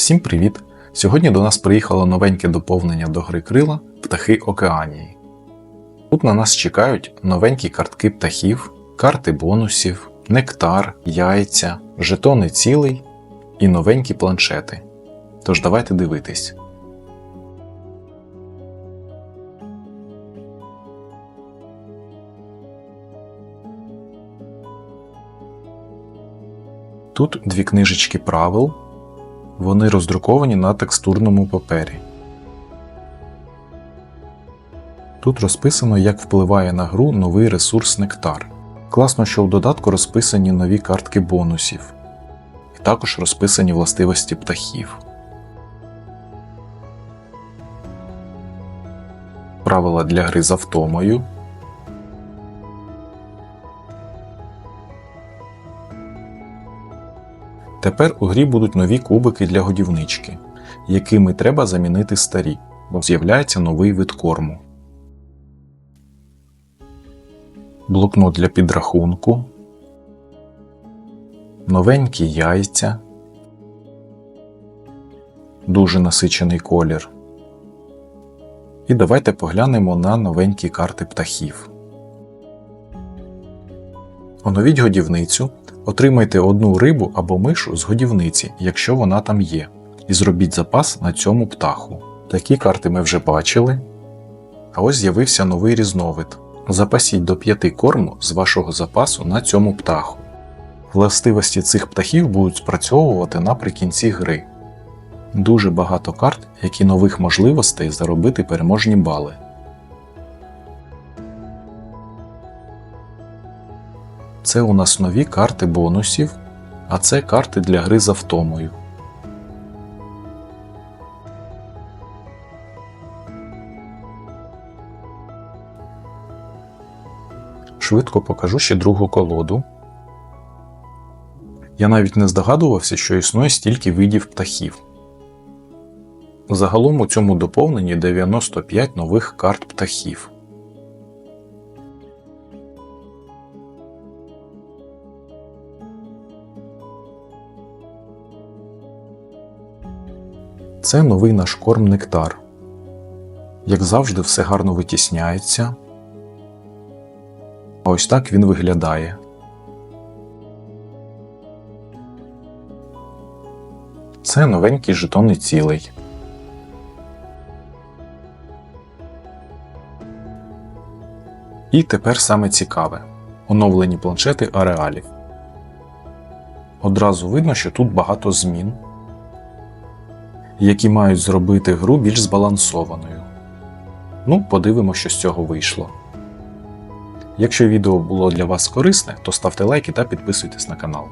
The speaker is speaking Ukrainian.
Всім привіт! Сьогодні до нас приїхало новеньке доповнення до гри крила Птахи Океанії. Тут на нас чекають новенькі картки птахів, карти бонусів, нектар, яйця, жетони цілей і новенькі планшети. Тож давайте дивитись. Тут дві книжечки правил. Вони роздруковані на текстурному папері. Тут розписано, як впливає на гру новий ресурс Нектар. Класно, що в додатку розписані нові картки бонусів, і також розписані властивості птахів. Правила для гри з автомою. Тепер у грі будуть нові кубики для годівнички, якими треба замінити старі, бо з'являється новий вид корму. Блокнот для підрахунку, новенькі яйця, дуже насичений колір. І давайте поглянемо на новенькі карти птахів. Оновіть годівницю, отримайте одну рибу або мишу з годівниці, якщо вона там є, і зробіть запас на цьому птаху. Такі карти ми вже бачили. А ось з'явився новий різновид. Запасіть до 5 корму з вашого запасу на цьому птаху. Властивості цих птахів будуть спрацьовувати наприкінці гри. Дуже багато карт, які нових можливостей заробити переможні бали. Це у нас нові карти бонусів, а це карти для гри з автомою. Швидко покажу ще другу колоду. Я навіть не здогадувався, що існує стільки видів птахів. Загалом у цьому доповненні 95 нових карт птахів. Це новий наш корм нектар. Як завжди, все гарно витісняється. А ось так він виглядає. Це новенький жетони цілий. І тепер саме цікаве оновлені планшети ареалів. Одразу видно, що тут багато змін, які мають зробити гру більш збалансованою. Ну, подивимося, що з цього вийшло. Якщо відео було для вас корисне, то ставте лайки та підписуйтесь на канал.